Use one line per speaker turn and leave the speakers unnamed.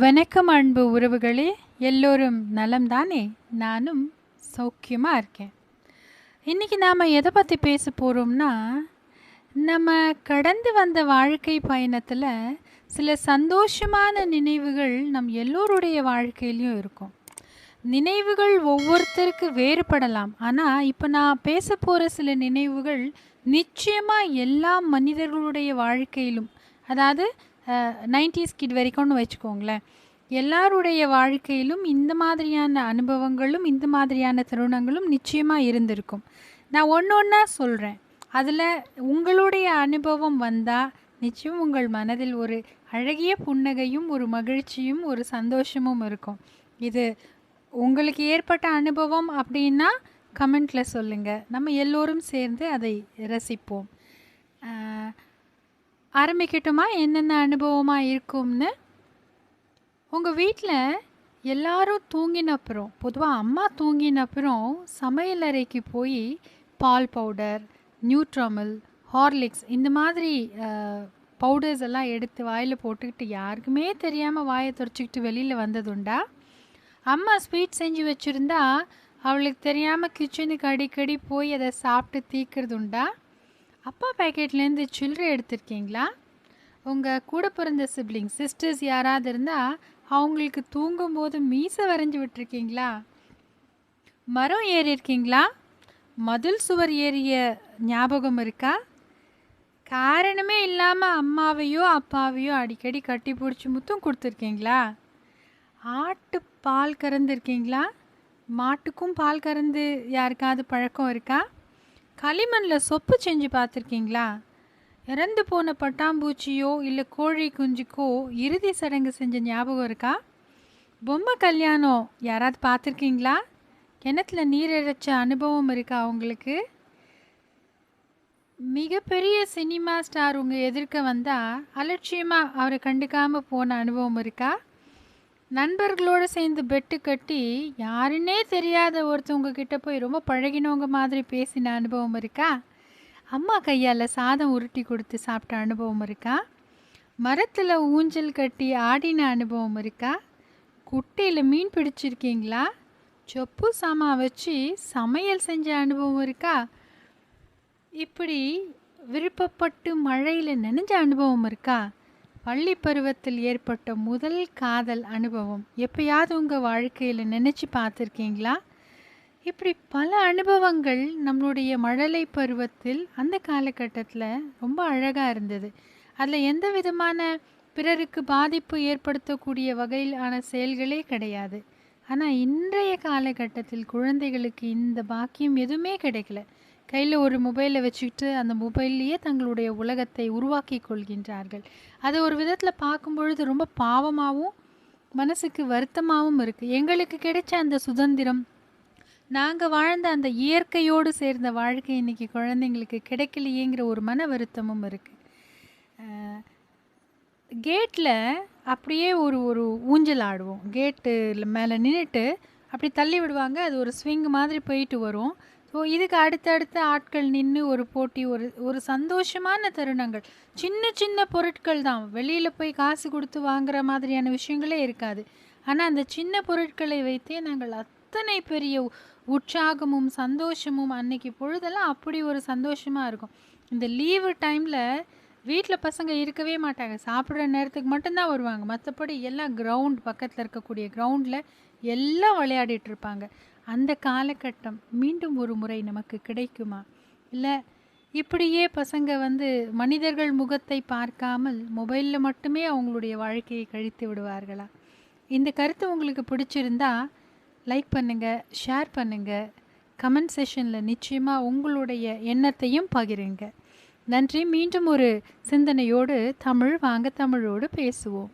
வணக்கம் அன்பு உறவுகளே எல்லோரும் நலம் தானே நானும் சௌக்கியமாக இருக்கேன். இன்றைக்கி நாம் எதை பற்றி பேச போகிறோம்னா நம்ம கடந்து வந்த வாழ்க்கை பயணத்தில் சில சந்தோஷமான நினைவுகள் நம் எல்லோருடைய வாழ்க்கையிலையும் இருக்கும். நினைவுகள் ஒவ்வொருத்தருக்கு வேறுபடலாம். ஆனால் இப்போ நான் பேச போகிற சில நினைவுகள் நிச்சயமாக எல்லா மனிதர்களுடைய வாழ்க்கையிலும் அதாவது நைன்டிஸ் கிட் வரைக்கும்னு வச்சுக்கோங்களேன். எல்லாருடைய வாழ்க்கையிலும் இந்த மாதிரியான அனுபவங்களும் இந்த மாதிரியான தருணங்களும் நிச்சயமாக இருந்திருக்கும். நான் ஒன்று ஒன்றா சொல்கிறேன் அதில் உங்களுடைய அனுபவம் வந்தால் நிச்சயம் உங்கள் மனதில் ஒரு அழகிய புன்னகையும் ஒரு மகிழ்ச்சியும் ஒரு சந்தோஷமும் இருக்கும். இது உங்களுக்கு ஏற்பட்ட அனுபவம் அப்படின்னா கமெண்ட்டில் சொல்லுங்கள் நம்ம எல்லோரும் சேர்ந்து அதை ரசிப்போம். ஆரம்பிக்கட்டுமா? என்னென்ன அனுபவமாக இருக்கும்னு? உங்கள் வீட்டில் எல்லாரும் தூங்கினப்புறம் பொதுவாக அம்மா தூங்கினப்புறம் சமையலறைக்கு போய் பால் பவுடர் நியூட்ராமல் ஹார்லிக்ஸ் இந்த மாதிரி பவுடர்ஸ் எல்லாம் எடுத்து வாயில் போட்டுக்கிட்டு யாருக்குமே தெரியாமல் வாயை துடைச்சிக்கிட்டு வெளியில் வந்ததுண்டா? அம்மா ஸ்வீட் செஞ்சு வச்சுருந்தா அவளுக்கு தெரியாமல் கிச்சனுக்கு அடிக்கடி போய் அதை சாப்பிட்டு தீக்கிறது உண்டா அப்பா பேக்கெட்லேருந்து சில்லறை எடுத்திருக்கீங்களா? உங்கள் கூட பிறந்த சிப்ளிங் சிஸ்டர்ஸ் யாராவது இருந்தால் அவங்களுக்கு தூங்கும்போது மீசை வரைஞ்சி விட்டுருக்கீங்களா? மரம் ஏறி இருக்கீங்களா மதில் சுவர் ஏறிய ஞாபகம் இருக்கா? காரணமே இல்லாமல் அம்மாவையோ அப்பாவையோ அடிக்கடி கட்டி பிடிச்சி முத்தம் கொடுத்துருக்கீங்களா? ஆட்டு பால் கறந்துருக்கீங்களா? மாட்டுக்கும் பால் கறந்து யாருக்காவது பழக்கம் இருக்கா? களிமண்ணில் சொப்பு செஞ்சு பார்த்துருக்கீங்களா? இறந்து போன பட்டாம்பூச்சியோ இல்லை கோழி குஞ்சுக்கோ இறுதி சடங்கு செஞ்ச ஞாபகம் இருக்கா? பொம்மை கல்யாணம் யாராவது பார்த்துருக்கீங்களா? கிணத்துல நீர் இறைச்ச அனுபவம் இருக்கா உங்களுக்கு? மிகப்பெரிய சினிமா ஸ்டார் உங்கள் எதிர்க்க வந்தால் அலட்சியமாக அவரை கண்டுக்காமல் போன அனுபவம் இருக்கா? நண்பர்களோடு சேர்ந்து பெட்டு கட்டி யாருன்னே தெரியாத ஒருத்தவங்க கிட்ட போய் ரொம்ப பழகினவங்க மாதிரி பேசின அனுபவம் இருக்கா? அம்மா கையால் சாதம் உருட்டி கொடுத்து சாப்பிட்ட அனுபவம் இருக்கா? மரத்தில் ஊஞ்சல் கட்டி ஆடின அனுபவம் இருக்கா? குட்டையில் மீன் பிடிச்சிருக்கீங்களா? சொப்பு சாமான் வச்சு சமையல் செஞ்ச அனுபவம் இருக்கா? இப்படி விருப்பப்பட்டு மழையில் நனைஞ்ச அனுபவம் இருக்கா? பள்ளி பருவத்தில் ஏற்பட்ட முதல் காதல் அனுபவம் எப்பயாவது உங்கள் வாழ்க்கையில் நினச்சி பார்த்துருக்கீங்களா? இப்படி பல அனுபவங்கள் நம்மளுடைய மழலை பருவத்தில் அந்த காலகட்டத்தில் ரொம்ப அழகாக இருந்தது. அதில் எந்த விதமான பிறருக்கு பாதிப்பு ஏற்படுத்தக்கூடிய வகையிலான செயல்களே கிடையாது. ஆனால் இன்றைய காலகட்டத்தில் குழந்தைகளுக்கு இந்த பாக்கியம் எதுவுமே கிடைக்கல. கையில் ஒரு மொபைலை வச்சுக்கிட்டு அந்த மொபைல்லையே தங்களுடைய உலகத்தை உருவாக்கி கொள்கின்றார்கள். அது ஒரு விதத்தில் பார்க்கும்பொழுது ரொம்ப பாவமாகவும் மனசுக்கு வருத்தமாகவும் இருக்குது எங்களுக்கு கிடைச்ச அந்த சுதந்திரம் நாங்கள் வாழ்ந்த அந்த இயற்கையோடு சேர்ந்த வாழ்க்கை இன்னைக்கு குழந்தைங்களுக்கு கிடைக்கலையேங்கிற ஒரு மன வருத்தமும் இருக்குது கேட்டில் அப்படியே ஒரு ஒரு ஊஞ்சல் ஆடுவோம். கேட்டு மேலே நின்றுட்டு அப்படி தள்ளி விடுவாங்க. அது ஒரு ஸ்விங் மாதிரி போயிட்டு வரும். ஸோ இதுக்கு அடுத்தடுத்த ஆட்கள் நின்று ஒரு போட்டி ஒரு ஒரு சந்தோஷமான தருணங்கள். சின்ன சின்ன பொருட்கள் தான். வெளியில் போய் காசு கொடுத்து வாங்குற மாதிரியான விஷயங்களே இருக்காது. ஆனால் அந்த சின்ன பொருட்களை வைத்தே நாங்கள் அத்தனை பெரிய உற்சாகமும் சந்தோஷமும் அன்னைக்கு பொழுதெல்லாம் அப்படி ஒரு சந்தோஷமாக இருக்கும். இந்த லீவு டைமில் வீட்டில் பசங்க இருக்கவே மாட்டாங்க. சாப்பிட்ற நேரத்துக்கு மட்டும்தான் வருவாங்க. மற்றபடி எல்லாம் கிரவுண்ட் பக்கத்தில் இருக்கக்கூடிய கிரவுண்டில் எல்லாம் விளையாடிட்டு இருப்பாங்க. அந்த காலகட்டம் மீண்டும் ஒரு முறை நமக்கு கிடைக்குமா? இல்லை இப்படியே பசங்க வந்து மனிதர்கள் முகத்தை பார்க்காமல் மொபைலில் மட்டுமே அவங்களுடைய வாழ்க்கையை கழித்து விடுவார்களா? இந்த கருத்து உங்களுக்கு பிடிச்சிருந்தா லைக் பண்ணுங்கள் ஷேர் பண்ணுங்கள் கமெண்ட் செஷனில் நிச்சயமாக உங்களுடைய எண்ணத்தையும் பகிருங்க. நன்றி. மீண்டும் ஒரு சிந்தனையோடு தமிழ் வாங்க தமிழோடு பேசுவோம்.